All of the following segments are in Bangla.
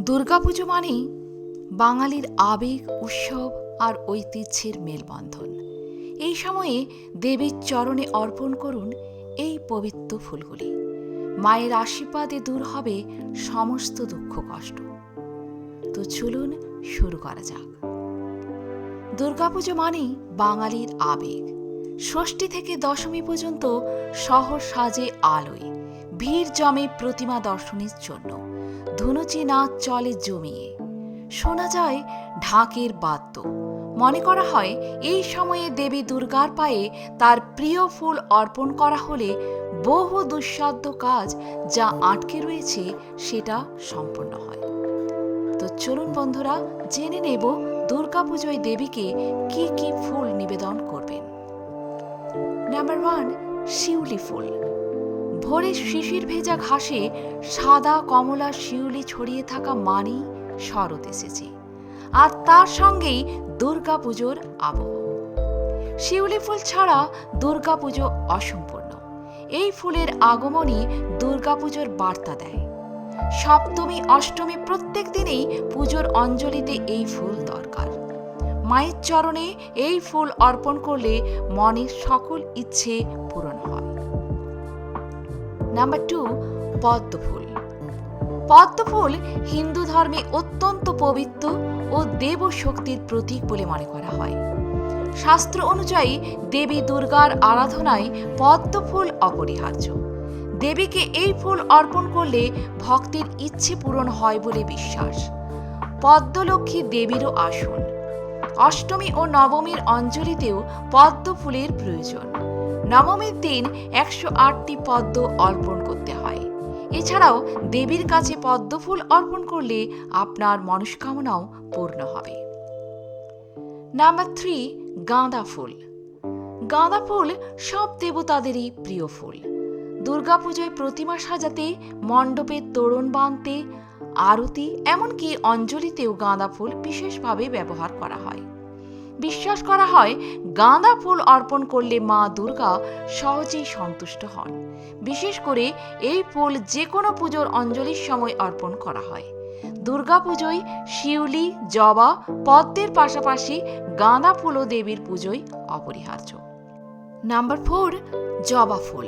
দুর্গাপুজো মানেই বাঙালির আবেগ, উৎসব আর ঐতিহ্যের মেলবন্ধন। এই সময়ে দেবীর চরণে অর্পণ করুন এই পবিত্র ফুলগুলি। মায়ের আশীর্বাদে দূর হবে সমস্ত দুঃখ, কষ্ট। তো চলুন শুরু করা যাক। দুর্গাপুজো মানেই বাঙালির আবেগ। ষষ্ঠী থেকে দশমী পর্যন্ত শহর সাজে আলোয়। ভিড় জমে প্রতিমা দর্শনের জন্য। ধুনুচি নাচ চলে জমিয়ে। শোনা যায় ঢাকের বাদ্য। মনে করা হয়, এই সময়ে দেবী দুর্গার পায়ে তার প্রিয় ফুল অর্পণ করা হলে বহু দুঃসাধ্য কাজ যা আটকে রয়েছে সেটা সম্পন্ন হয়। তো চলুন বন্ধুরা, জেনে নেব দুর্গাপুজোয় দেবীকে কি কি ফুল নিবেদন করবেন। নাম্বার ওয়ান শিউলি ফুল। ভোরে শিশির ভেজা ঘাসে সাদা কমলা শিউলি ছড়িয়ে থাকা মানি শরৎ এসেছে। আর তার সঙ্গেই দুর্গাপুজোর আবহ। শিউলি ফুল ছাড়া দুর্গাপুজো অসম্পূর্ণ। এই ফুলের আগমনই দুর্গাপুজোর বার্তা দেয়। সপ্তমী, অষ্টমী প্রত্যেক দিনেই পুজোর অঞ্জলিতে এই ফুল দরকার। মায়ের চরণে এই ফুল অর্পণ করলে মনের সকল ইচ্ছে পূরণ নাম্বার টু পদ্ম ফুল পদ্ম ফুল হিন্দু ধর্মে অত্যন্ত পবিত্র ও দেব শক্তির প্রতীক বলে মনে করা হয়। শাস্ত্র অনুযায়ী দেবী দুর্গার আরাধনায় পদ্ম ফুল অপরিহার্য। দেবীকে এই ফুল অর্পণ করলে ভক্তের ইচ্ছে পূরণ হয় বলে বিশ্বাস। পদ্মলক্ষ্মী দেবীরও আসন। অষ্টমী ও নবমীর অঞ্জলিতেও পদ্ম ফুলের প্রয়োজন। নবমীর দিন একশো আটটি পদ্ম অর্পণ করতে হয়। এছাড়াও দেবীর কাছে পদ্ম ফুল অর্পণ করলে আপনার মনস্কামনাও পূর্ণ হবে। নাম্বার থ্রি, গাঁদা ফুল। গাঁদা ফুল সব দেবতাদেরই প্রিয় ফুল। দুর্গাপুজোয় প্রতিমা সাজাতে মণ্ডপের তোরণ বাঁধতে, আরতি, এমনকি অঞ্জলিতেও গাঁদা ফুল বিশেষভাবে ব্যবহার করা হয়। বিশ্বাস করা হয়, গাঁদা ফুল অর্পণ করলে মা দুর্গা সহজেই সন্তুষ্ট হন। বিশেষ করে এই ফুল যে কোনো পুজোর অঞ্জলির সময় অর্পণ করা হয়। দুর্গাপুজোয় শিউলি, জবা, পদ্মের পাশাপাশি গাঁদা ফুলও দেবীর পুজোয় অপরিহার্য। নাম্বার ফোর, জবা ফুল।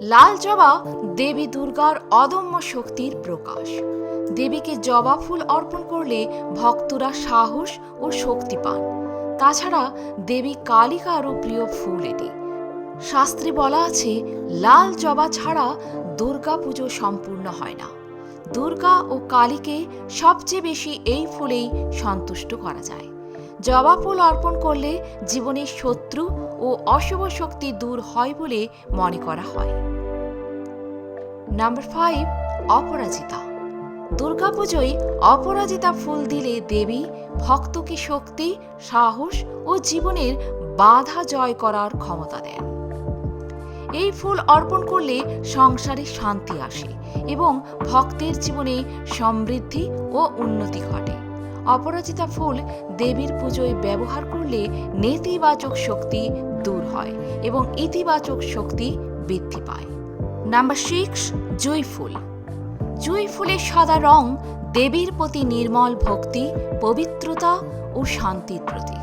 লাল জবা দেবী দুর্গার অদম্য শক্তির প্রকাশ। দেবীকে জবা ফুল অর্পণ করলে ভক্তরা সাহস ও শক্তি পান। তাছাড়া দেবী কালিকারও প্রিয় ফুল এটি। শাস্ত্রে বলা আছে, লাল জবা ছাড়া দুর্গা পুজো সম্পূর্ণ হয় না। দুর্গা ও কালীকে সবচেয়ে বেশি এই ফুলেই সন্তুষ্ট করা যায়। জবা ফুল অর্পণ করলে জীবনের শত্রু ও অশুভ শক্তি দূর হয় বলে মনে করা হয়। নাম্বার ফাইভ অপরাজিতা। দুর্গাপুজোয় অপরাজিতা ফুল দিলে দেবী, ভক্তকে শক্তি, সাহস ও জীবনের বাধা জয় করার ক্ষমতা দেন। এই ফুল অর্পণ করলে সংসারে শান্তি আসে এবং ভক্তের জীবনে সমৃদ্ধি ও উন্নতি ঘটে। অপরাজিতা ফুল দেবীর পুজোয় ব্যবহার করলে নেতিবাচক শক্তি দূর হয় এবং ইতিবাচক শক্তি বৃদ্ধি পায়। নাম্বার সিক্স জুই ফুল। জুই ফুলের সাদা রং, দেবীর প্রতি নির্মল ভক্তি, পবিত্রতা ও শান্তির প্রতীক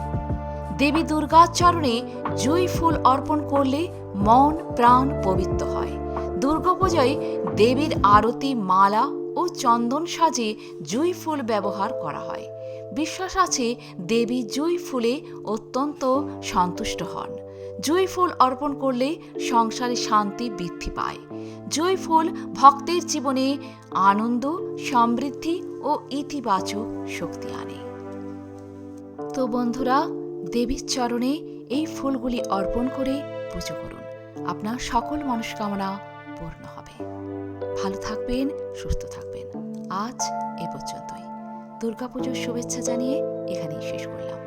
দেবী দুর্গার চরণে জুঁই ফুল অর্পণ করলে মন, প্রাণ পবিত্র হয়। দুর্গাপূজায় দেবীর আরতি, মালা ও চন্দন সাজে জুঁই ফুল ব্যবহার করা হয়। বিশ্বাস আছে, দেবী জুঁই ফুলে অত্যন্ত সন্তুষ্ট হন। জুঁই ফুল অর্পণ করলে সংসারে শান্তি বৃদ্ধি পায়। জুই ফুল ভক্তের জীবনে আনন্দ, সমৃদ্ধি ও ইতিবাচক শক্তি আনে। তো বন্ধুরা, দেবীর চরণে এই ফুলগুলি অর্পণ করে পুজো করুন। আপনার সকল মনস্কামনা পূর্ণ হবে। ভালো থাকবেন, সুস্থ থাকবেন। আজ এ পর্যন্তই। দুর্গাপুজোর শুভেচ্ছা জানিয়ে এখানেই শেষ করলাম।